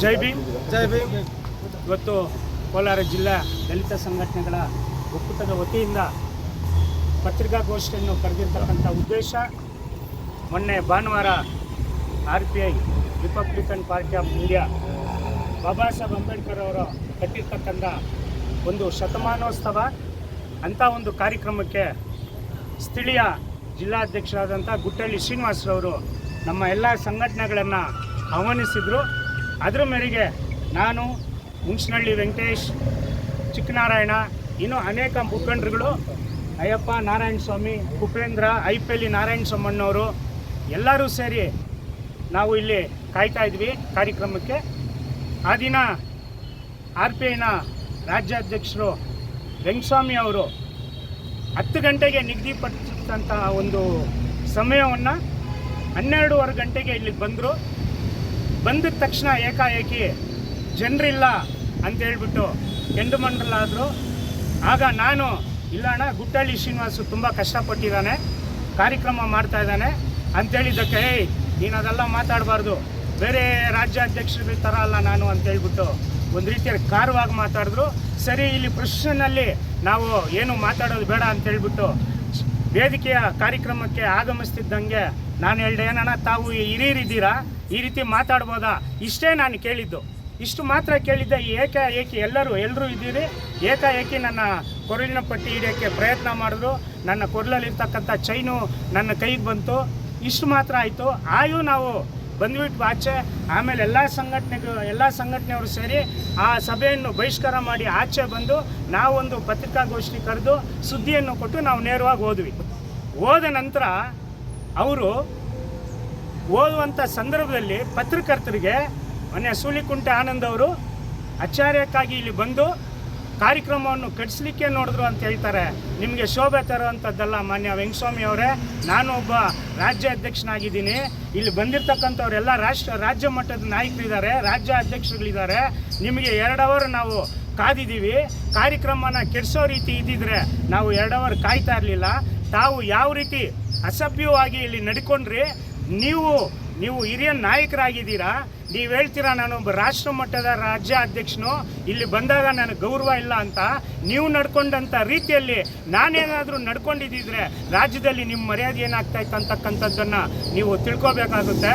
ಜೈ ಭೀಮ್. ಜೈ ಭೀಮ್. ಇವತ್ತು ಕೋಲಾರ ಜಿಲ್ಲಾ ದಲಿತ ಸಂಘಟನೆಗಳ ಒಕ್ಕೂಟದ ವತಿಯಿಂದ ಪತ್ರಿಕಾಗೋಷ್ಠಿಯನ್ನು ಕರೆದಿರ್ತಕ್ಕಂಥ ಉದ್ದೇಶ ಮೊನ್ನೆ ಭಾನುವಾರ R P I Republican party of India Baba Saheb Ambedkar ಅವರು ಕಟ್ಟಿರ್ತಕ್ಕಂಥ ಒಂದು ಶತಮಾನೋತ್ಸವ ಅಂಥ ಒಂದು ಕಾರ್ಯಕ್ರಮಕ್ಕೆ ಸ್ಥಳೀಯ ಜಿಲ್ಲಾಧ್ಯಕ್ಷರಾದಂಥ ಗುಟ್ಟಳ್ಳಿ ಶ್ರೀನಿವಾಸರವರು ನಮ್ಮ ಎಲ್ಲ ಸಂಘಟನೆಗಳನ್ನು ಆಹ್ವಾನಿಸಿದರು. ಅದರ ಮೇರೆಗೆ ನಾನು ಹುಣಸನಹಳ್ಳಿ ವೆಂಕಟೇಶ್ ಚಿಕ್ಕನಾರಾಯಣ, ಇನ್ನೂ ಅನೇಕ ಮುಖಂಡರುಗಳು ಅಯ್ಯಪ್ಪ ನಾರಾಯಣ ಸ್ವಾಮಿ, ಉಪೇಂದ್ರ ಐ ಪಿ ಎಲ್ಲಿ ನಾರಾಯಣ ಸ್ವಾಮಣ್ಣವರು ಎಲ್ಲರೂ ಸೇರಿ ನಾವು ಇಲ್ಲಿ ಕಾಯ್ತಾ ಇದ್ವಿ ಕಾರ್ಯಕ್ರಮಕ್ಕೆ. ಆ ದಿನ ಆರ್ ಪಿ ಐನ ರಾಜ್ಯಾಧ್ಯಕ್ಷರು ವೆಂಕಸ್ವಾಮಿ ಅವರು ಹತ್ತು ಗಂಟೆಗೆ ನಿಗದಿಪಡಿಸಿದಂತಹ ಒಂದು ಸಮಯವನ್ನು ಹನ್ನೆರಡೂವರೆ ಗಂಟೆಗೆ ಇಲ್ಲಿಗೆ ಬಂದರು. ಬಂದ ತಕ್ಷಣ ಏಕಾಏಕಿ ಜನರಿಲ್ಲ ಅಂತ ಹೇಳ್ಬಿಟ್ಟು ಕೆಂಡು ಮಂಡಲಾದರು. ಆಗ ನಾನು ಇಲ್ಲಣ್ಣ ಗುಟ್ಟಳ್ಳಿ ಶ್ರೀನಿವಾಸು ತುಂಬ ಕಷ್ಟಪಟ್ಟಿದ್ದಾನೆ, ಕಾರ್ಯಕ್ರಮ ಮಾಡ್ತಾ ಇದ್ದಾನೆ ಅಂತೇಳಿದ್ದಕ್ಕೆ ಏಯ್, ನೀನು ಅದೆಲ್ಲ ಮಾತಾಡಬಾರ್ದು. ಬೇರೆ ರಾಜ್ಯಾಧ್ಯಕ್ಷರ ಥರ ಅಲ್ಲ ನಾನು ಅಂತ ಹೇಳ್ಬಿಟ್ಟು ಒಂದು ರೀತಿಯಲ್ಲಿ ಕಾರವಾಗಿ ಮಾತಾಡಿದ್ರು. ಸರಿ, ಇಲ್ಲಿ ಪ್ರಶ್ನಲ್ಲಿ ನಾವು ಏನು ಮಾತಾಡೋದು ಬೇಡ ಅಂತ ಹೇಳ್ಬಿಟ್ಟು ವೇದಿಕೆಯ ಕಾರ್ಯಕ್ರಮಕ್ಕೆ ಆಗಮಿಸ್ತಿದ್ದಂಗೆ ನಾನು ಹೇಳಿದೆ, ಏನಣ್ಣ, ತಾವು ಹಿರಿಯರಿದ್ದೀರಾ ಈ ರೀತಿ ಮಾತಾಡ್ಬೋದಾ? ಇಷ್ಟೇ ನಾನು ಕೇಳಿದ್ದು. ಇಷ್ಟು ಮಾತ್ರ ಕೇಳಿದ್ದೆ. ಏಕ ಏಕಿ ಎಲ್ಲರೂ ಎಲ್ಲರೂ ಇದ್ದೀರಿ. ಏಕಾಏಕಿ ನನ್ನ ಕೊರಳಿನ ಪಟ್ಟಿ ಹಿಡಿಯೋಕ್ಕೆ ಪ್ರಯತ್ನ ಮಾಡಿದ್ರು. ನನ್ನ ಕೊರಲಲ್ಲಿರ್ತಕ್ಕಂಥ ಚೈನು ನನ್ನ ಕೈಗೆ ಬಂತು. ಇಷ್ಟು ಮಾತ್ರ ಆಯಿತು. ಆಯು ನಾವು ಬಂದ್ಬಿಟ್ಟು ಆಚೆ. ಆಮೇಲೆ ಎಲ್ಲ ಸಂಘಟನೆಗಳು, ಎಲ್ಲ ಸಂಘಟನೆಯವರು ಸೇರಿ ಆ ಸಭೆಯನ್ನು ಬಹಿಷ್ಕಾರ ಮಾಡಿ ಆಚೆ ಬಂದು ನಾವೊಂದು ಪತ್ರಿಕಾಗೋಷ್ಠಿ ಕರೆದು ಸುದ್ದಿಯನ್ನು ಕೊಟ್ಟು ನಾವು ನೇರವಾಗಿ ಹೋದ್ವಿ ಹೋದ ನಂತರ ಅವರು ಓದುವಂಥ ಸಂದರ್ಭದಲ್ಲಿ ಪತ್ರಕರ್ತರಿಗೆ ಮೊನ್ನೆ ಸೂಲಿಕುಂಟೆ ಆನಂದ್ ಅವರು, ಆಚಾರ್ಯಕ್ಕಾಗಿ ಇಲ್ಲಿ ಬಂದು ಕಾರ್ಯಕ್ರಮವನ್ನು ಕಟ್ಸ್ಲಿಕ್ಕೆ ನೋಡಿದ್ರು ಅಂತ ಹೇಳ್ತಾರೆ. ನಿಮಗೆ ಶೋಭೆ ತರುವಂಥದ್ದಲ್ಲ ಮಾನ್ಯ ವೆಂಕಸ್ವಾಮಿ ಅವರೇ, ನಾನು ಒಬ್ಬ ರಾಜ್ಯ ಅಧ್ಯಕ್ಷನಾಗಿದ್ದೀನಿ. ಇಲ್ಲಿ ಬಂದಿರತಕ್ಕಂಥವ್ರೆಲ್ಲ ರಾಷ್ಟ್ರ, ರಾಜ್ಯ ಮಟ್ಟದ ನಾಯಕರಿದ್ದಾರೆ, ರಾಜ್ಯ ಅಧ್ಯಕ್ಷರುಗಳಿದ್ದಾರೆ. ನಿಮಗೆ ಎರಡು ಅವರ್ ನಾವು ಕಾದಿದ್ದೀವಿ. ಕಾರ್ಯಕ್ರಮನ ಕೆಡಿಸೋ ರೀತಿ ಇದ್ದಿದ್ರೆ ನಾವು ಎರಡು ಅವರ್ ಕಾಯ್ತಾ ಇರಲಿಲ್ಲ. ತಾವು ಯಾವ ರೀತಿ ಅಸಭ್ಯವಾಗಿ ಇಲ್ಲಿ ನಡ್ಕೊಂಡ್ರಿ ನೀವು ನೀವು ಹಿರಿಯ ನಾಯಕರಾಗಿದ್ದೀರಾ? ನೀವು ಹೇಳ್ತೀರಾ ನಾನೊಬ್ಬ ರಾಷ್ಟ್ರ ಮಟ್ಟದ ರಾಜ್ಯ ಅಧ್ಯಕ್ಷನು, ಇಲ್ಲಿ ಬಂದಾಗ ನನಗೆ ಗೌರವ ಇಲ್ಲ ಅಂತ? ನೀವು ನಡ್ಕೊಂಡಂಥ ರೀತಿಯಲ್ಲಿ ನಾನೇನಾದರೂ ನಡ್ಕೊಂಡಿದ್ದಿದ್ರೆ ರಾಜ್ಯದಲ್ಲಿ ನಿಮ್ಮ ಮರ್ಯಾದೆ ಏನಾಗ್ತಾ ಇತ್ತು ಅಂತಕ್ಕಂಥದ್ದನ್ನು ನೀವು ತಿಳ್ಕೊಬೇಕಾಗುತ್ತೆ?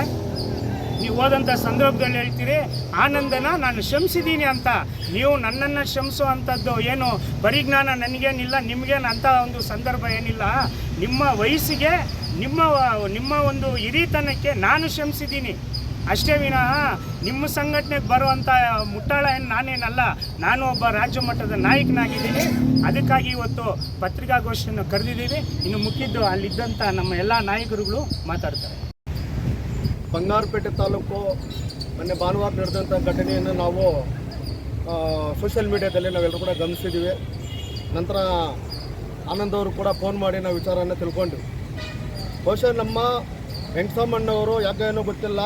ನೀವು ಹೋದಂಥ ಸಂದರ್ಭದಲ್ಲಿ ಹೇಳ್ತೀರಿ, ಆನಂದನ ನಾನು ಶ್ರಮಿಸಿದ್ದೀನಿ ಅಂತ. ನೀವು ನನ್ನನ್ನು ಶ್ರಮಿಸುವಂಥದ್ದು ಏನು? ಪರಿಜ್ಞಾನ ನನಗೇನಿಲ್ಲ, ನಿಮಗೇನು ಅಂಥ ಒಂದು ಸಂದರ್ಭ ಏನಿಲ್ಲ. ನಿಮ್ಮ ವಯಸ್ಸಿಗೆ, ನಿಮ್ಮ ನಿಮ್ಮ ಒಂದು ಹಿರಿತನಕ್ಕೆ ನಾನು ಶ್ರಮಿಸಿದ್ದೀನಿ ಅಷ್ಟೇ ವಿನಃ, ನಿಮ್ಮ ಸಂಘಟನೆಗೆ ಬರುವಂಥ ಮುಟ್ಟಾಳ ಏನು ನಾನೇನಲ್ಲ. ನಾನು ಒಬ್ಬ ರಾಜ್ಯ ಮಟ್ಟದ ನಾಯಕನಾಗಿದ್ದೀನಿ. ಅದಕ್ಕಾಗಿ ಇವತ್ತು ಪತ್ರಿಕಾಗೋಷ್ಠಿಯನ್ನು ಕರೆದಿದ್ದೀವಿ. ಇನ್ನು ಮುಖ್ಯದ್ದು ಅಲ್ಲಿದ್ದಂಥ ನಮ್ಮ ಎಲ್ಲ ನಾಯಕರುಗಳು ಮಾತಾಡ್ತಾರೆ. ಬಂಗಾರಪೇಟೆ ತಾಲೂಕು ಮೊನ್ನೆ ಭಾನುವಾರ ನಡೆದಂಥ ಘಟನೆಯನ್ನು ನಾವು ಸೋಷಿಯಲ್ ಮೀಡಿಯಾದಲ್ಲಿ ನಾವೆಲ್ಲರೂ ಕೂಡ ಗಮನಿಸಿದ್ದೀವಿ. ನಂತರ ಆನಂದ್ ಅವರು ಕೂಡ ಫೋನ್ ಮಾಡಿ ನಾವು ವಿಚಾರನ ತಿಳ್ಕೊಂಡ್ವಿ. ಬಹುಶಃ ನಮ್ಮ ವೆಂಕಟಮ್ಮಣ್ಣವರು ಯಾಕೆ ಏನೋ ಗೊತ್ತಿಲ್ಲ,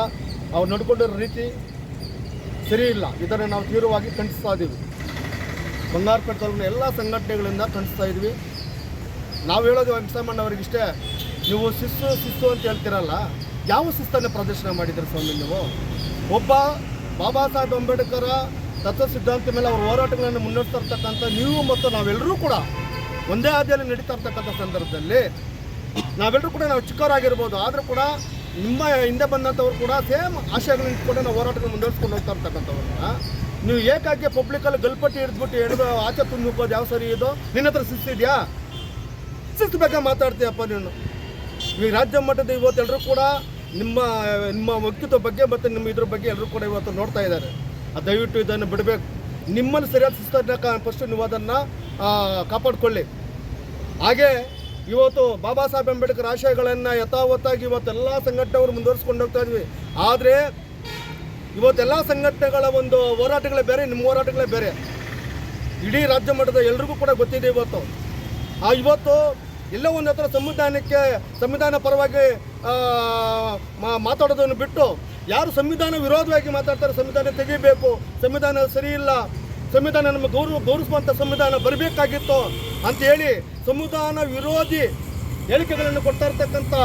ಅವ್ರು ನಡ್ಕೊಂಡಿರೋ ರೀತಿ ಸರಿ ಇಲ್ಲ. ಇದನ್ನು ನಾವು ತೀವ್ರವಾಗಿ ಖಂಡಿಸ್ತಾ ಇದ್ದೀವಿ. ಬಂಗಾರಪೇಟೆ ತಾಲೂಕಿನ ಎಲ್ಲ ಸಂಘಟನೆಗಳಿಂದ ಖಂಡಿಸ್ತಾ ಇದ್ವಿ ನಾವು ಹೇಳೋದು ವೆಂಕಟಮ್ಮಣ್ಣವ್ರಿಗೆ ಇಷ್ಟೇ ನೀವು ಶಿಸ್ತು ಶಿಸ್ತು ಅಂತ ಹೇಳ್ತೀರಲ್ಲ ಯಾವ ಶಿಸ್ತನ್ನು ಪ್ರದರ್ಶನ ಮಾಡಿದ್ರು ಸ್ವಾಮಿ ನೀವು? ಒಬ್ಬ ಬಾಬಾ ಸಾಹೇಬ್ ಅಂಬೇಡ್ಕರ ತತ್ವ ಸಿದ್ಧಾಂತ ಮೇಲೆ ಅವ್ರ ಹೋರಾಟಗಳನ್ನು ಮುನ್ನಡೆಸ್ತಾ ಇರ್ತಕ್ಕಂಥ ನೀವು ಮತ್ತು ನಾವೆಲ್ಲರೂ ಕೂಡ ಒಂದೇ ಹಾದಿಯಲ್ಲಿ ನಡೀತಾ ಇರ್ತಕ್ಕಂಥ ಸಂದರ್ಭದಲ್ಲಿ ನಾವೆಲ್ಲರೂ ಕೂಡ ನಾವು ಚಿಕ್ಕವರಾಗಿರ್ಬೋದು. ಆದರೂ ಕೂಡ ನಿಮ್ಮ ಹಿಂದೆ ಬಂದಂಥವ್ರು ಕೂಡ ಸೇಮ್ ಆಶಯಗಳನ್ನ ಇಟ್ಕೊಂಡು ನಾವು ಹೋರಾಟಗಳನ್ನು ಮುಂದುವರಿಸ್ಕೊಂಡು ಹೋಗ್ತಾ ಇರ್ತಕ್ಕಂಥವ್ರನ್ನ. ನೀವು ಏಕಾಗಿ ಪಬ್ಲಿಕಲ್ಲಿ ಗಲ್ಪಟ್ಟಿ ಹಿಡಿದ್ಬಿಟ್ಟು ಹಿಡಿದು ಆಚೆ ತುಂಬಿಕೋದು ಯಾವ ಸರಿ ಇದು? ನಿನ್ನ ಹತ್ರ ಶಿಸ್ತಿದೆಯಾ ಶಿಸ್ತು ಬಗ್ಗೆ ಮಾತಾಡ್ತೀಯಪ್ಪ ನೀನು. ಈ ರಾಜ್ಯ ಮಟ್ಟದ ಇವತ್ತೆಲ್ಲರೂ ಕೂಡ ನಿಮ್ಮ ನಿಮ್ಮ ವ್ಯಕ್ತಿತ್ವ ಬಗ್ಗೆ ಮತ್ತು ನಿಮ್ಮ ಇದ್ರ ಬಗ್ಗೆ ಎಲ್ಲರೂ ಕೂಡ ಇವತ್ತು ನೋಡ್ತಾ ಇದ್ದಾರೆ. ದಯವಿಟ್ಟು ಇದನ್ನು ಬಿಡಬೇಕು. ನಿಮ್ಮನ್ನು ಸರಿಯಾದ ಶಿಸ್ತನ್ನ ಫಸ್ಟ್ ನೀವು ಅದನ್ನು ಕಾಪಾಡಿಕೊಳ್ಳಿ. ಹಾಗೆ ಇವತ್ತು ಬಾಬಾ ಸಾಹೇಬ್ ಅಂಬೇಡ್ಕರ್ ಆಶಯಗಳನ್ನು ಯಥಾವತ್ತಾಗಿ ಇವತ್ತೆಲ್ಲ ಸಂಘಟನೆಯವರು ಮುಂದುವರಿಸ್ಕೊಂಡು ಹೋಗ್ತಾ ಇದ್ವಿ. ಆದರೆ ಇವತ್ತೆಲ್ಲ ಸಂಘಟನೆಗಳ ಒಂದು ಹೋರಾಟಗಳೇ ಬೇರೆ, ನಿಮ್ಮ ಹೋರಾಟಗಳೇ ಬೇರೆ. ಇಡೀ ರಾಜ್ಯ ಮಟ್ಟದ ಎಲ್ರಿಗೂ ಕೂಡ ಗೊತ್ತಿದೆ ಇವತ್ತು. ಆ, ಇವತ್ತು ಎಲ್ಲೋ ಒಂದು ಹತ್ರ ಸಂವಿಧಾನಕ್ಕೆ, ಸಂವಿಧಾನ ಪರವಾಗಿ ಮಾತಾಡೋದನ್ನು ಬಿಟ್ಟು ಯಾರು ಸಂವಿಧಾನ ವಿರೋಧವಾಗಿ ಮಾತಾಡ್ತಾರೆ ಸಂವಿಧಾನ ತೆಗಿಬೇಕು, ಸಂವಿಧಾನ ಸರಿ ಇಲ್ಲ, ಸಂವಿಧಾನ ನಮ್ಮ ಗೌರವ ಗೌರವಿಸುವಂಥ ಸಂವಿಧಾನ ಬರಬೇಕಾಗಿತ್ತು ಅಂತ ಹೇಳಿ ಸಂವಿಧಾನ ವಿರೋಧಿ ಹೇಳಿಕೆಗಳನ್ನು ಕೊಡ್ತಾ ಇರ್ತಕ್ಕಂಥ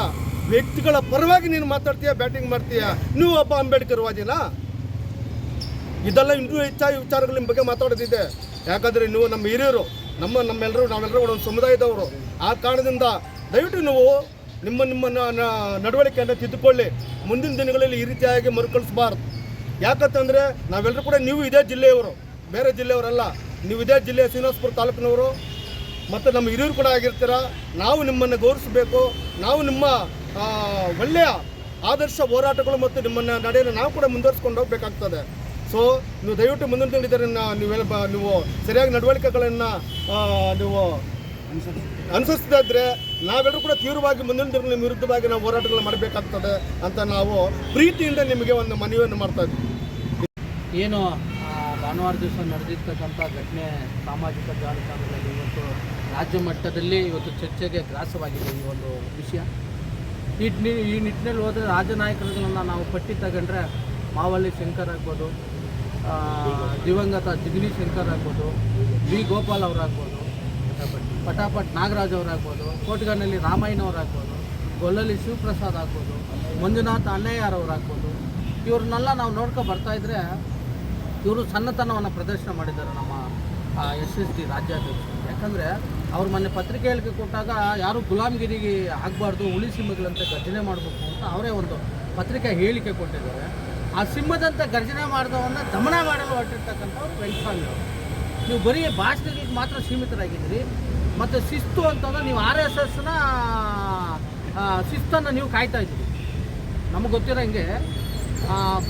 ವ್ಯಕ್ತಿಗಳ ಪರವಾಗಿ ನೀನು ಮಾತಾಡ್ತೀಯ, ಬ್ಯಾಟಿಂಗ್ ಮಾಡ್ತೀಯ? ನೀವು ಒಬ್ಬ ಅಂಬೇಡ್ಕರ್ ವಾದಿನ? ಇದೆಲ್ಲ ಇನ್ನೂ ಹೆಚ್ಚಾಗಿ ವಿಚಾರಗಳ ನಿಮ್ಮ ಬಗ್ಗೆ ಮಾತಾಡೋದಿದೆ. ಯಾಕಂದರೆ ನೀವು ನಮ್ಮ ಹಿರಿಯರು, ನಮ್ಮ, ನಮ್ಮೆಲ್ಲರೂ, ನಾವೆಲ್ಲರೂ ಒಂದು ಸಮುದಾಯದವರು. ಆ ಕಾರಣದಿಂದ ದಯವಿಟ್ಟು ನೀವು ನಿಮ್ಮ ನಿಮ್ಮ ನಡವಳಿಕೆಯನ್ನು ತಿದ್ದುಕೊಳ್ಳಿ. ಮುಂದಿನ ದಿನಗಳಲ್ಲಿ ಈ ರೀತಿಯಾಗಿ ಮರುಕಳಿಸಬಾರ್ದು. ಯಾಕಂತಂದರೆ ನಾವೆಲ್ಲರೂ ಕೂಡ ನೀವು ಇದೇ ಜಿಲ್ಲೆಯವರು, ಬೇರೆ ಜಿಲ್ಲೆಯವರಲ್ಲ. ನೀವು ಇದೇ ಜಿಲ್ಲೆಯ ಶ್ರೀನಿವಾಸಪುರ ತಾಲೂಕಿನವರು. ಮತ್ತು ನಮ್ಮ ಹಿರಿಯರು ಕೂಡ ಆಗಿರ್ತೀರ? ನಾವು ನಿಮ್ಮನ್ನು ಗೌರವಿಸಬೇಕು. ನಾವು ನಿಮ್ಮ ಒಳ್ಳೆಯ ಆದರ್ಶ ಹೋರಾಟಗಳು ಮತ್ತು ನಿಮ್ಮನ್ನು ನಡೆಯಲು ನಾವು ಕೂಡ ಮುಂದುವರಿಸ್ಕೊಂಡು ಹೋಗಬೇಕಾಗ್ತದೆ. ಸೊ ನೀವು ದಯವಿಟ್ಟು ಮುಂದಿನ ದಿನದಲ್ಲಿ ನೀವೆಲ್ಲ ನೀವು ಸರಿಯಾಗಿ ನಡವಳಿಕೆಗಳನ್ನು ನೀವು ಅನುಸರಿಸ್ತಾ ಇದ್ರೆ ನಾವೆಲ್ಲರೂ ಕೂಡ ತೀವ್ರವಾಗಿ ಮುಂದಿನ ವಿರುದ್ಧವಾಗಿ ನಾವು ಹೋರಾಟಗಳು ಮಾಡಬೇಕಾಗ್ತದೆ ಅಂತ ನಾವು ಪ್ರೀತಿಯಿಂದ ನಿಮಗೆ ಒಂದು ಮನವಿಯನ್ನು ಮಾಡ್ತಾ ಇದ್ದೀವಿ ಏನು ಭಾನುವಾರ ದಿವಸ ನಡೆದಿರ್ತಕ್ಕಂಥ ಘಟನೆ ಸಾಮಾಜಿಕ ಜಾಲತಾಣದಲ್ಲಿ ಇವತ್ತು ರಾಜ್ಯ ಮಟ್ಟದಲ್ಲಿ ಇವತ್ತು ಚರ್ಚೆಗೆ ಗ್ರಾಸವಾಗಿದೆ ಈ ಒಂದು ವಿಷಯ. ಈ ಈ ನಿಟ್ಟಿನಲ್ಲಿ ಹೋದರೆ ರಾಜನಾಯಕರುಗಳನ್ನು ನಾವು ಪಟ್ಟಿ ತಗೊಂಡ್ರೆ ಮಾವಳ್ಳಿ ಶಂಕರ್ ಆಗ್ಬೋದು ದಿವಂಗತ ಜಿಗ್ನಿ ಶಂಕರ್ ಆಗ್ಬೋದು, ವಿ ಗೋಪಾಲ್ ಅವರಾಗ್ಬೋದು ಪಟಾಪಟ್ ನಾಗರಾಜ್ ಅವರಾಗ್ಬೋದು ಕೋಟ್ಗನಲ್ಲಿ ರಾಮಾಯಣ ಅವರಾಗ್ಬೋದು ಗೊಲ್ಲಲ್ಲಿ ಶಿವಪ್ರಸಾದ್ ಆಗ್ಬೋದು, ಮಂಜುನಾಥ್ ಅಣ್ಣಯ್ಯರ್ ಅವರಾಗ್ಬೋದು. ಇವ್ರನ್ನೆಲ್ಲ ನಾವು ನೋಡ್ಕೊ ಬರ್ತಾ ಇದ್ರೆ ಇವರು ಸಣ್ಣತನವನ್ನು ಪ್ರದರ್ಶನ ಮಾಡಿದ್ದಾರೆ ನಮ್ಮ ಎಸ್ ಎಸ್ ಡಿ ರಾಜ್ಯಾಧ್ಯಕ್ಷರು. ಯಾಕಂದರೆ ಅವ್ರು ಮೊನ್ನೆ ಪತ್ರಿಕೆ ಹೇಳಿಕೆ ಕೊಟ್ಟಾಗ ಯಾರು ಗುಲಾಮ್ಗಿರಿಗೆ ಆಗಬಾರ್ದು ಹುಳಿ ಸಿಂಹಗಳಂತೆ ಗರ್ಜನೆ ಮಾಡಬೇಕು ಅಂತ ಅವರೇ ಒಂದು ಪತ್ರಿಕೆ ಹೇಳಿಕೆ ಕೊಟ್ಟಿದ್ದಾರೆ. ಆ ಸಿಂಹದಂತೆ ಗರ್ಜನೆ ಮಾಡಿದವನ್ನ ದಮನ ಮಾಡಲು ಹೊರಟಿರ್ತಕ್ಕಂಥವ್ರು ವೆಂಕಸ್ವಾಮಿ ಅವರು. ನೀವು ಬರೀ ಭಾಷೆಗೆ ಮಾತ್ರ ಸೀಮಿತರಾಗಿದ್ದೀರಿ. ಮತ್ತು ಶಿಸ್ತು ಅಂತಂದ್ರೆ ನೀವು ಆರ್ ಎಸ್ ಎಸ್ನ ಶಿಸ್ತನ್ನು ನೀವು ಕಾಯ್ತಾ ಇದ್ದೀರಿ. ನಮಗೆ ಗೊತ್ತಿರೋಂಗೆ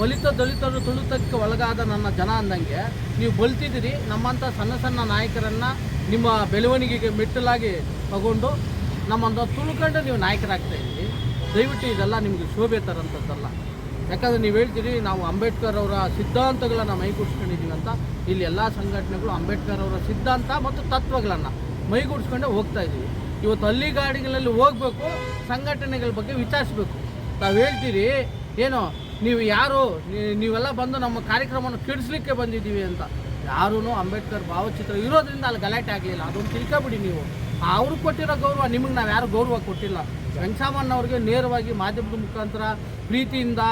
ಬಲಿತ ದಲಿತರು ತುಳಿತಕ್ಕೆ ಒಳಗಾದ ನನ್ನ ಜನ ಅಂದಂಗೆ, ನೀವು ಬಲ್ತಿದ್ದೀರಿ, ನಮ್ಮಂಥ ಸಣ್ಣ ಸಣ್ಣ ನಾಯಕರನ್ನು ನಿಮ್ಮ ಬೆಳವಣಿಗೆಗೆ ಮೆಟ್ಟಲಾಗಿ ತಗೊಂಡು ನಮ್ಮನ್ನು ತುಳ್ಕೊಂಡು ನೀವು ನಾಯಕರಾಗ್ತಾ ಇದ್ದೀರಿ. ದಯವಿಟ್ಟು ಇದೆಲ್ಲ ನಿಮಗೆ ಶೋಭೆ ತರಂಥದ್ದಲ್ಲ ಯಾಕಂದರೆ ನೀವು ಹೇಳ್ತೀರಿ, ನಾವು ಅಂಬೇಡ್ಕರ್ ಅವರ ಸಿದ್ಧಾಂತಗಳನ್ನು ಮೈಗೂಡಿಸ್ಕೊಂಡಿದ್ದೀವಿ ಅಂತ. ಇಲ್ಲಿ ಎಲ್ಲ ಸಂಘಟನೆಗಳು ಅಂಬೇಡ್ಕರ್ ಅವರ ಸಿದ್ಧಾಂತ ಮತ್ತು ತತ್ವಗಳನ್ನು ಮೈಗೂಡಿಸ್ಕೊಂಡೇ ಹೋಗ್ತಾ ಇದ್ದೀವಿ. ಇವತ್ತು ಹಳ್ಳಿಗಾಡಿಗಳಲ್ಲಿ ಹೋಗಬೇಕು, ಸಂಘಟನೆಗಳ ಬಗ್ಗೆ ವಿಚಾರಿಸ್ಬೇಕು. ತಾವು ಹೇಳ್ತೀರಿ, ಏನು, ನೀವು ಯಾರು ನೀವೆಲ್ಲ ಬಂದು ನಮ್ಮ ಕಾರ್ಯಕ್ರಮವನ್ನು ಕೆಡಿಸ್ಲಿಕ್ಕೆ ಬಂದಿದ್ದೀವಿ ಅಂತ. ಯಾರೂ ಅಂಬೇಡ್ಕರ್ ಭಾವಚಿತ್ರ ಇರೋದ್ರಿಂದ ಅಲ್ಲಿ ಗಲಾಟೆ ಆಗಲಿಲ್ಲ. ಅದೊಂದು ತಿಳ್ಕೊಬಿಡಿ ನೀವು. ಅವ್ರು ಕೊಟ್ಟಿರೋ ಗೌರವ ನಿಮಗೆ ನಾವು ಯಾರು ಗೌರವ ಕೊಟ್ಟಿಲ್ಲ. ವೆಂಕಟರಾಮಣ್ಣ ಅವ್ರಿಗೆ ನೇರವಾಗಿ ಮಾಧ್ಯಮದ ಮುಖಾಂತರ ಪ್ರೀತಿಯಿಂದ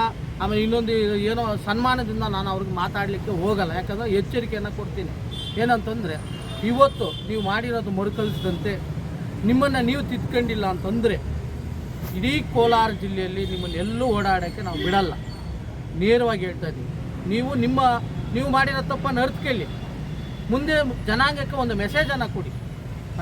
ಆಮೇಲೆ ಇನ್ನೊಂದು ಏನೋ ಸನ್ಮಾನದಿಂದ ನಾನು ಅವ್ರಿಗೆ ಮಾತಾಡಲಿಕ್ಕೆ ಹೋಗಲ್ಲ. ಯಾಕಂದರೆ ಎಚ್ಚರಿಕೆಯನ್ನು ಕೊಡ್ತೀನಿ. ಏನಂತಂದರೆ, ಇವತ್ತು ನೀವು ಮಾಡಿರೋದು ಮರುಕಳಿಸಿದಂತೆ ನಿಮ್ಮನ್ನು ನೀವು ತಿದ್ಕೊಂಡಿಲ್ಲ ಅಂತಂದರೆ ಇಡೀ ಕೋಲಾರ ಜಿಲ್ಲೆಯಲ್ಲಿ ನಿಮ್ಮನ್ನು ಎಲ್ಲೂ ಓಡಾಡೋಕ್ಕೆ ನಾವು ಬಿಡಲ್ಲ. ನೇರವಾಗಿ ಹೇಳ್ತಾ ಇದ್ದೀವಿ ನೀವು ನಿಮ್ಮ, ನೀವು ಮಾಡಿರೋ ತಪ್ಪನ್ನು ಅರ್ಥಕೊಳ್ಳಿ ಮುಂದೆ ಜನಾಂಗಕ್ಕೆ ಒಂದು ಮೆಸೇಜನ್ನು ಕೊಡಿ.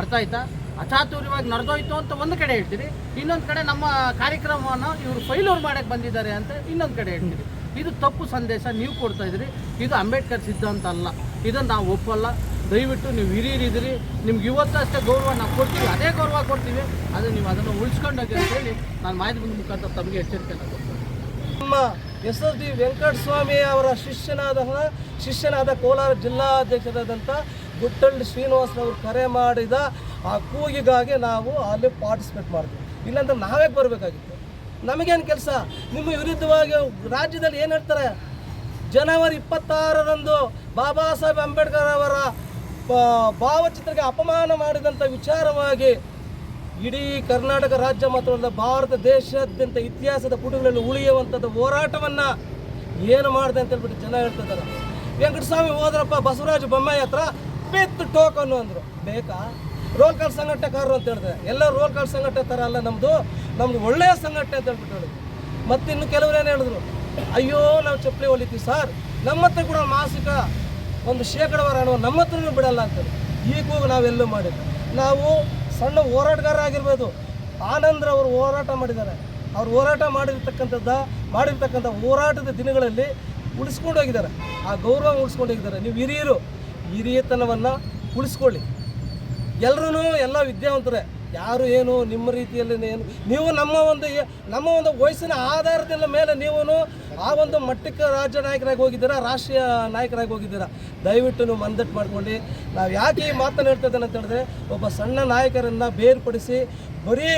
ಅರ್ಥ ಆಯ್ತಾ? ಅಚಾತುರ್ಯವಾಗಿ ನಡೆದೋಯ್ತು ಅಂತ ಒಂದು ಕಡೆ ಹೇಳ್ತೀರಿ ಇನ್ನೊಂದು ಕಡೆ ನಮ್ಮ ಕಾರ್ಯಕ್ರಮವನ್ನು ಇವರು ಫೈಲೂರ್ ಮಾಡಕ್ಕೆ ಬಂದಿದ್ದಾರೆ ಅಂತ ಇನ್ನೊಂದು ಕಡೆ ಹೇಳ್ತೀರಿ ಇದು ತಪ್ಪು ಸಂದೇಶ ನೀವು ಕೊಡ್ತಾ ಇದ್ದೀರಿ. ಇದು ಅಂಬೇಡ್ಕರ್ ಸಿದ್ಧಾಂತ ಅಲ್ಲ. ಇದನ್ನು ನಾವು ಒಪ್ಪಲ್ಲ. ದಯವಿಟ್ಟು ನೀವು ಹಿರಿಯರಿದ್ದೀರಿ. ನಿಮ್ಗೆ ಇವತ್ತಷ್ಟೇ ಗೌರವ ನಾವು ಕೊಡ್ತೀವಿ. ಅದೇ ಗೌರವ ಕೊಡ್ತೀವಿ. ಅದು ನೀವು ಅದನ್ನು ಅಂತ ಹೇಳಿ ನಾನು ಮಾಧ್ಯಮದ ಮುಖಾಂತರ ತಮಗೆ ಎಚ್ಚರಿಕೆಯನ್ನು ನಮ್ಮ ಎಸ್ ಎಸ್ ಡಿ ವೆಂಕಟಸ್ವಾಮಿ ಅವರ ಶಿಷ್ಯನಾದ ಶಿಷ್ಯನಾದ ಕೋಲಾರ ಜಿಲ್ಲಾಧ್ಯಕ್ಷರಾದಂಥ ಗುಟ್ಟಳ್ಳಿ ಶ್ರೀನಿವಾಸರವರು ಕರೆ ಮಾಡಿದ ಆ ಕೂಗಿಗಾಗಿ ನಾವು ಅಲ್ಲಿ ಪಾರ್ಟಿಸಿಪೇಟ್ ಮಾಡಿದ್ವಿ ಇಲ್ಲಾಂದ್ರೆ ನಾವೇ ಬರಬೇಕಾಗಿತ್ತು. ನಮಗೇನು ಕೆಲಸ? ನಿಮ್ಮ ವಿರುದ್ಧವಾಗಿ ರಾಜ್ಯದಲ್ಲಿ ಏನು ಹೇಳ್ತಾರೆ? ಜನವರಿ ಇಪ್ಪತ್ತಾರರಂದು ಬಾಬಾ ಸಾಹೇಬ್ ಅಂಬೇಡ್ಕರ್ ಅವರ ಭಾವಚಿತ್ರಕ್ಕೆ ಅಪಮಾನ ಮಾಡಿದಂಥ ವಿಚಾರವಾಗಿ ಇಡೀ ಕರ್ನಾಟಕ ರಾಜ್ಯ ಮಾತ್ರವಲ್ಲದ ಅಲ್ಲದೆ ಭಾರತ ದೇಶಾದ್ಯಂತ ಇತಿಹಾಸದ ಪುಟಗಳಲ್ಲಿ ಉಳಿಯುವಂಥದ್ದು ಹೋರಾಟವನ್ನು ಏನು ಮಾಡಿದೆ ಅಂತ ಹೇಳ್ಬಿಟ್ಟು ಜನ ಹೇಳ್ತಿದ್ದಾರೆ ವೆಂಕಟಸ್ವಾಮಿ ಹೋದ್ರಪ್ಪ ಬಸವರಾಜ ಬೊಮ್ಮಾಯಿ ಹತ್ರ ಪಿತ್ ಟೋಕನ್ ಅಂದರು. ಬೇಕಾ? ರೋಲ್ ಕಾಲ್ ಸಂಘಟನೆಕಾರರು ಅಂತ ಹೇಳಿದ್ರೆ ಎಲ್ಲ ರೋಲ್ ಕಾರ್ ಸಂಘಟನೆ ಥರ ಅಲ್ಲ ನಮ್ಮದು ನಮ್ದು ಒಳ್ಳೆಯ ಸಂಘಟನೆ ಅಂತ ಹೇಳ್ಬಿಟ್ಟು ಹೇಳಿದ್ರು. ಮತ್ತು ಇನ್ನು ಕೆಲವರು ಏನು ಹೇಳಿದ್ರು? ಅಯ್ಯೋ, ನಾವು ಚಪ್ಪಲಿ ಹೊಲಿತೀವಿ ಸರ್. ನಮ್ಮ ಹತ್ರ ಕೂಡ ಮಾಸಿಕ ಒಂದು ಶೇಕಡವಾರ ಹಣ ನಮ್ಮ ಹತ್ರನೂ ಬಿಡಲ್ಲ ಅಂತೇಳಿ ಈಗೂ ನಾವೆಲ್ಲೂ ಮಾಡಿದ್ವಿ ನಾವು ಸಣ್ಣ ಹೋರಾಟಗಾರ ಆಗಿರ್ಬೋದು. ಆನಂದ್ರ ಅವರು ಹೋರಾಟ ಮಾಡಿದ್ದಾರೆ. ಅವ್ರು ಹೋರಾಟ ಮಾಡಿರ್ತಕ್ಕಂಥದ್ದ, ಮಾಡಿರ್ತಕ್ಕಂಥ ಹೋರಾಟದ ದಿನಗಳಲ್ಲಿ ಉಳಿಸ್ಕೊಂಡು ಹೋಗಿದ್ದಾರೆ. ಆ ಗೌರವ ಉಳಿಸ್ಕೊಂಡು ಹೋಗಿದ್ದಾರೆ. ನೀವು ಹಿರಿಯರು ಹಿರಿಯತನವನ್ನು ಉಳಿಸ್ಕೊಳ್ಳಿ. ಎಲ್ಲರೂ ಎಲ್ಲ ವಿದ್ಯಾವಂತರೇ, ಯಾರು ಏನು, ನಿಮ್ಮ ರೀತಿಯಲ್ಲಿ ಏನು, ನೀವು ನಮ್ಮ ಒಂದು ನಮ್ಮ ಒಂದು ವಯಸ್ಸಿನ ಆಧಾರದ ಮೇಲೆ ನೀವು ಆ ಒಂದು ಮಟ್ಟಕ್ಕೆ ರಾಜ್ಯ ನಾಯಕರಾಗಿ ಹೋಗಿದ್ದೀರಾ, ರಾಷ್ಟ್ರೀಯ ನಾಯಕರಾಗಿ ಹೋಗಿದ್ದೀರಾ, ದಯವಿಟ್ಟು ನೀವು ಮಂದಟ್ಟು ಮಾಡ್ಕೊಂಡು ನಾವು ಯಾಕೆ ಈ ಮಾತನ್ನು ಹೇಳ್ತಾ ಇದ್ದೇನೆ ಅಂತ ಹೇಳಿದ್ರೆ, ಒಬ್ಬ ಸಣ್ಣ ನಾಯಕರನ್ನು ಬೇರ್ಪಡಿಸಿ ಬರೀ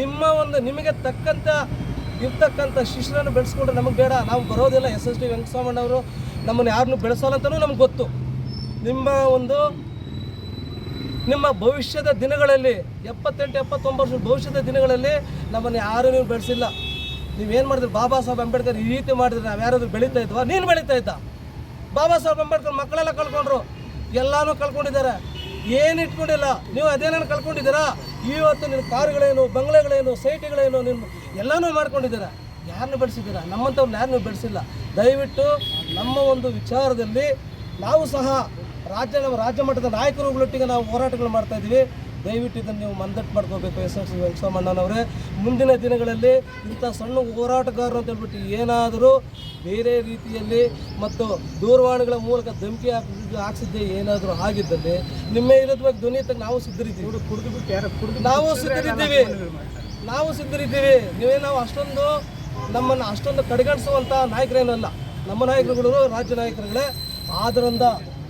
ನಿಮ್ಮ ಒಂದು ನಿಮಗೆ ತಕ್ಕಂಥ ಇರ್ತಕ್ಕಂಥ ಶಿಷ್ಯರನ್ನು ಬೆಳೆಸ್ಕೊಂಡು ನಮಗೆ ಬೇಡ. ನಾವು ಬರೋದಿಲ್ಲ ಎಸ್ ಎಸ್ ಡಿ ವೆಂಕಟಸ್ವಾಮಣ್ಣವರು. ನಮ್ಮನ್ನು ಯಾರನ್ನೂ ಬೆಳೆಸೋಲ್ಲ ಅಂತಲೂ ನಮ್ಗೆ ಗೊತ್ತು. ನಿಮ್ಮ ಒಂದು ನಿಮ್ಮ ಭವಿಷ್ಯದ ದಿನಗಳಲ್ಲಿ, ಎಪ್ಪತ್ತೆಂಟು, ಎಪ್ಪತ್ತೊಂಬತ್ತು ಭವಿಷ್ಯದ ದಿನಗಳಲ್ಲಿ ನಮ್ಮನ್ನು ಯಾರೂ ನೀವು ಬೆಳೆಸಿಲ್ಲ. ನೀವೇನು ಮಾಡಿದ್ರಿ? ಬಾಬಾ ಸಾಹೇಬ್ ಅಂಬೇಡ್ಕರ್ ಈ ರೀತಿ ಮಾಡಿದ್ರೆ ನಾವು ಯಾರಾದರೂ ಬೆಳೀತಾ ಇದ್ವಾ? ನೀನು ಬೆಳೀತಾ ಇದ್ದ? ಬಾಬಾ ಸಾಹೇಬ್ ಅಂಬೇಡ್ಕರ್ ಮಕ್ಕಳೆಲ್ಲ ಕಳ್ಕೊಂಡ್ರು. ಎಲ್ಲಾನು ಕಳ್ಕೊಂಡಿದ್ದಾರೆ. ಏನು ಇಟ್ಕೊಂಡಿಲ್ಲ? ನೀವು ಅದೇನೇನು ಕಳ್ಕೊಂಡಿದ್ದೀರಾ? ಇವತ್ತು ನಿಮ್ಮ ಕಾರುಗಳೇನು, ಬಂಗ್ಲೆಗಳೇನು, ಸೈಟ್ಗಳೇನು ನಿಮ್ಮ ಎಲ್ಲನೂ ಮಾಡ್ಕೊಂಡಿದ್ದೀರಾ? ಯಾರನ್ನು ಬೆಳೆಸಿದ್ದೀರಾ? ನಮ್ಮಂಥವ್ರನ್ನ ಯಾರನ್ನೂ ಬೆಳೆಸಿಲ್ಲ. ದಯವಿಟ್ಟು ನಮ್ಮ ಒಂದು ವಿಚಾರದಲ್ಲಿ ನಾವು ಸಹ ರಾಜ್ಯ ನಮ್ಮ ರಾಜ್ಯ ಮಟ್ಟದ ನಾಯಕರುಗಳೊಟ್ಟಿಗೆ ನಾವು ಹೋರಾಟಗಳು ಮಾಡ್ತಾ ಇದ್ದೀವಿ. ದಯವಿಟ್ಟು ಇದನ್ನು ನೀವು ಮಂದಟ್ಟು ಮಾಡ್ಕೋಬೇಕು. ಎಸ್ ಎಸ್ ವೆಂಕಟಸ್ವಾಮಣ್ಣನವರೇ ಮುಂದಿನ ದಿನಗಳಲ್ಲಿ ಇಂಥ ಸಣ್ಣ ಹೋರಾಟಗಾರರು ಅಂತ ಹೇಳ್ಬಿಟ್ಟು ಏನಾದರೂ ಬೇರೆ ರೀತಿಯಲ್ಲಿ ಮತ್ತು ದೂರವಾಣಿಗಳ ಮೂಲಕ ಧಮಕಿ ಹಾಕಿ ಹಾಕ್ಸಿದ್ದೆ ಏನಾದರೂ ಆಗಿದ್ದಲ್ಲಿ ನಿಮ್ಮ ಬಗ್ಗೆ ಧ್ವನಿ ಎತ್ತಕ್ಕೆ ನಾವು ಸಿದ್ಧರಿದ್ದೀವಿ. ಕುಡಿದು ಬಿಟ್ಟು ಯಾರು ಕುಡಿದು ನಾವು ಸಿದ್ಧರಿದ್ದೀವಿ. ನಾವು ಸಿದ್ಧರಿದ್ದೀವಿ. ನೀವೇ ನಾವು ಅಷ್ಟೊಂದು ನಮ್ಮನ್ನು ಅಷ್ಟೊಂದು ಕಡೆಗಣಿಸುವಂಥ ನಾಯಕರೇನಲ್ಲ. ನಮ್ಮ ನಾಯಕರುಗಳು ರಾಜ್ಯ ನಾಯಕರುಗಳೇ. ಆದ್ದರಿಂದ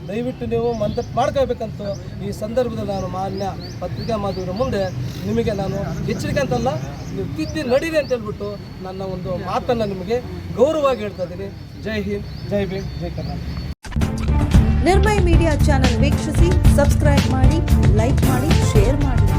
ದಯವಿಟ್ಟು ನೀವು ಮಂದಟ್ಟು ಮಾಡ್ಕೋಬೇಕಂತ ಈ ಸಂದರ್ಭದಲ್ಲಿ ನಾನು ಮಾನ್ಯ ಪತ್ರಿಕಾ ಮಾಧ್ಯಮದ ಮುಂದೆ ನಿಮಗೆ ನಾನು ಎಚ್ಚರಿಕೆ ಅಂತಲ್ಲ, ನೀವು ತಿದ್ದಿ ನಡೀರಿ ಅಂತ ಹೇಳ್ಬಿಟ್ಟು ನನ್ನ ಒಂದು ಮಾತನ್ನು ನಿಮಗೆ ಗೌರವವಾಗಿ ಹೇಳ್ತಾ ಇದ್ದೀನಿ. ಜೈ ಹಿಂದ್, ಜೈ ಭೀಮ್, ಜೈ ಕರ್ನಾಟಕ. ನಿರ್ಮಯ ಮೀಡಿಯಾ ಚಾನೆಲ್ ವೀಕ್ಷಿಸಿ, ಸಬ್ಸ್ಕ್ರೈಬ್ ಮಾಡಿ, ಲೈಕ್ ಮಾಡಿ, ಶೇರ್ ಮಾಡಿ.